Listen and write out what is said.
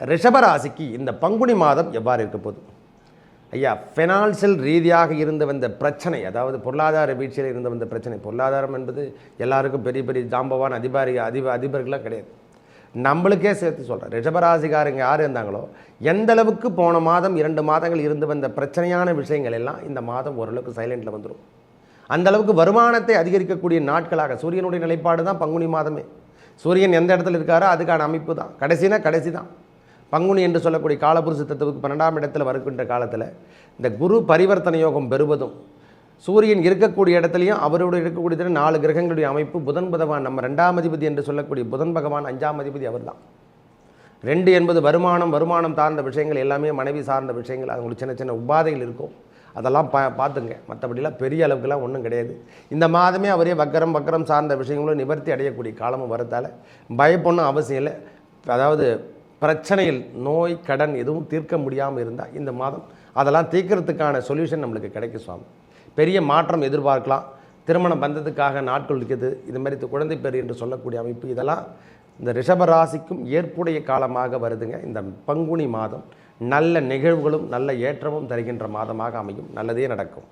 ரிஷபராசிக்கு இந்த பங்குனி மாதம் எவ்வாறு இருக்க போகுது? ஐயா ஃபினான்சியல் ரீதியாக இருந்து வந்த பிரச்சனை அதாவது பொருளாதார வீழ்ச்சியில் இருந்து வந்த பிரச்சனை பொருளாதாரம் என்பது எல்லாருக்கும் பெரிய பெரிய ஜாம்பவான் அதிபாரி அதிப அதிபர்களாக கிடையாது. நம்மளுக்கே சேர்த்து சொல்கிறேன் ரிஷபராசிக்காரங்க யார் இருந்தாங்களோ எந்த அளவுக்கு போன மாதம் இரண்டு மாதங்கள் இருந்து வந்த பிரச்சனையான விஷயங்கள் எல்லாம் இந்த மாதம் ஓரளவுக்கு சைலண்டில் வந்துடும் அந்தளவுக்கு வருமானத்தை அதிகரிக்கக்கூடிய நாட்களாக சூரியனுடைய நிலைப்பாடு தான் பங்குனி மாதமே. சூரியன் எந்த இடத்துல இருக்காரோ அதுக்கான அமைப்பு தான். கடைசினா கடைசி தான். பங்குனி என்று சொல்லக்கூடிய காலபுருஷ தத்துவத்துக்கு பன்னெண்டாம் இடத்துல வருகின்ற காலத்தில் இந்த குரு பரிவர்த்தனை யோகம் பெறுவதும் சூரியன் இருக்கக்கூடிய இடத்துலையும் அவரோட இருக்கக்கூடிய நாலு கிரகங்களுடைய அமைப்பு புதன் பகவான் நம்ம ரெண்டாம் அதிபதி என்று சொல்லக்கூடிய புதன் பகவான் அஞ்சாம் அதிபதி அவர்தான். ரெண்டு என்பது வருமானம் வருமானம் சார்ந்த விஷயங்கள் எல்லாமே மனைவி சார்ந்த விஷயங்கள் அவங்களுக்கு சின்ன சின்ன உபாதைகள் இருக்கும். அதெல்லாம் பா பார்த்துங்க. மற்றபடிலாம் பெரிய அளவுக்குலாம் ஒன்றும் கிடையாது. இந்த மாதமே அவரே வக்கரம் வக்கரம் சார்ந்த விஷயங்களும் நிவர்த்தி அடையக்கூடிய காலமும் வரத்தால் பயப்படணும் அவசியம் இல்லை. அதாவது பிரச்சனையில் நோய் கடன் எதுவும் தீர்க்க முடியாமல் இருந்தால் இந்த மாதம் அதெல்லாம் தீர்க்கறதுக்கான சொல்யூஷன் நம்மளுக்கு கிடைக்கும் சுவாமி. பெரிய மாற்றம் எதிர்பார்க்கலாம். திருமண பந்தத்துக்காக நாட்கள் இருக்குது இது மாதிரி குழந்தை பேர் என்று சொல்லக்கூடிய அமைப்பு இதெல்லாம் இந்த ரிஷபராசிக்கும் ஏற்புடைய காலமாக வருதுங்க. இந்த பங்குனி மாதம் நல்ல நிகழ்வுகளும் நல்ல ஏற்றமும் தருகின்ற மாதமாக அமையும். நல்லதே நடக்கும்.